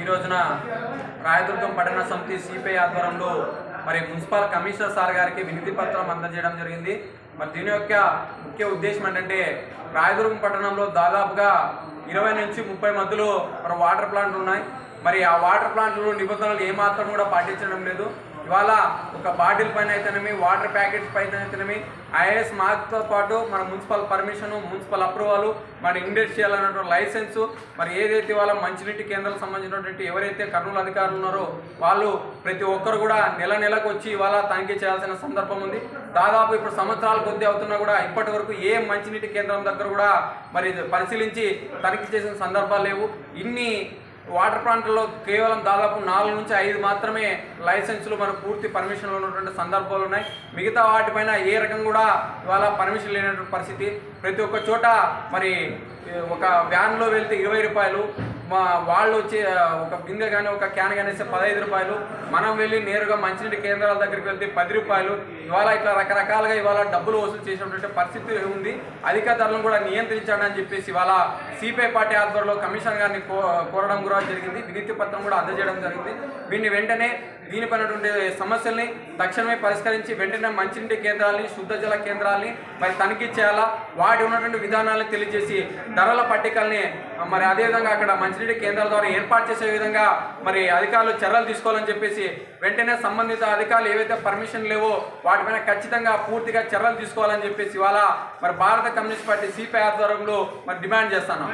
ఈ రోజున రాయదుర్గం పట్టణ సమితి సిపిఐ ఆధ్వర్యంలో మరి మున్సిపల్ కమిషనర్ సార్ గారికి వినతి పత్రం అందజేయడం జరిగింది. మరి దీని యొక్క ముఖ్య ఉద్దేశం ఏంటంటే రాయదుర్గం పట్టణంలో దాదాపుగా ఇరవై నుంచి ముప్పై మధ్యలో మరి వాటర్ ప్లాంట్లు ఉన్నాయి. మరి ఆ వాటర్ ప్లాంట్లు నిబంధనలు ఏమాత్రం కూడా పాటించడం లేదు. ఇవాళ ఒక బాటిల్ పైన అయితేనేమి వాటర్ ప్యాకెట్స్ పైన అయితేనేమి ఐఏఎస్ మార్క్తో పాటు మన మున్సిపల్ పర్మిషన్ మున్సిపల్ అప్రూవల్ మన ఇండస్ట్రియల్ అనేటువంటి లైసెన్సు మరి ఏదైతే వాళ్ళ మంచినీటి కేంద్రాలకు సంబంధించినటువంటి ఎవరైతే కర్నూలు అధికారులు ఉన్నారో వాళ్ళు ప్రతి ఒక్కరు కూడా నెల నెలకు వచ్చి ఇవాళ తనిఖీ చేయాల్సిన సందర్భం ఉంది. దాదాపు ఇప్పుడు సంవత్సరాల కొద్దీ అవుతున్నా కూడా ఇప్పటి వరకు ఏ మంచినీటి కేంద్రం దగ్గర కూడా మరి పరిశీలించి తనిఖీ చేసిన సందర్భాలు లేవు. ఇన్ని వాటర్ ప్లాంట్లో కేవలం దాదాపు నాలుగు నుంచి ఐదు మాత్రమే లైసెన్సులు మన పూర్తి పర్మిషన్లు ఉన్నటువంటి సందర్భాలు ఉన్నాయి. మిగతా వాటిపైన ఏ రకం కూడా ఇవాళ పర్మిషన్ లేనటువంటి పరిస్థితి. ప్రతి ఒక్క చోట మరి ఒక వ్యాన్లో వెళ్తే ఇరవై రూపాయలు మా వాళ్ళు వచ్చి ఒక బిందె కానీ ఒక క్యాన్ కానీ వేస్తే పదహైదు రూపాయలు. మనం వెళ్ళి నేరుగా మంచినీటి కేంద్రాల దగ్గరికి వెళ్తే పది రూపాయలు. ఇవాళ ఇట్లా రకరకాలుగా ఇవాళ డబ్బులు వసూలు చేసినటువంటి పరిస్థితి ఉంది. అధిక ధరలను కూడా నియంత్రించాడని చెప్పేసి ఇవాళ సిపిఐ పార్టీ ఆధ్వర్యంలో కమిషన్ గారిని కో కోరడం కూడా జరిగింది. వినతి పత్రం కూడా అందజేయడం జరిగింది. దీన్ని వెంటనే దీనిపైనటువంటి సమస్యల్ని తక్షణమే పరిష్కరించి వెంటనే మంచినీటి కేంద్రాలని శుద్ధ జల కేంద్రాలని మరి తనిఖీ చేయాలా? వాటి ఉన్నటువంటి విధానాలను తెలియజేసి ధరల పట్టికల్ని మరి అదేవిధంగా అక్కడ మంచినీటి కేంద్రాల ద్వారా ఏర్పాటు చేసే విధంగా మరి అధికారులు చర్యలు తీసుకోవాలని చెప్పేసి వెంటనే సంబంధిత అధికారులు ఏవైతే పర్మిషన్ లేవో వాటిపైన ఖచ్చితంగా పూర్తిగా చర్యలు తీసుకోవాలని చెప్పేసి ఇవాళ మరి భారత కమ్యూనిస్ట్ పార్టీ సిపిఐ ఆధ్వర్యంలో మరి డిమాండ్ చేస్తున్నాం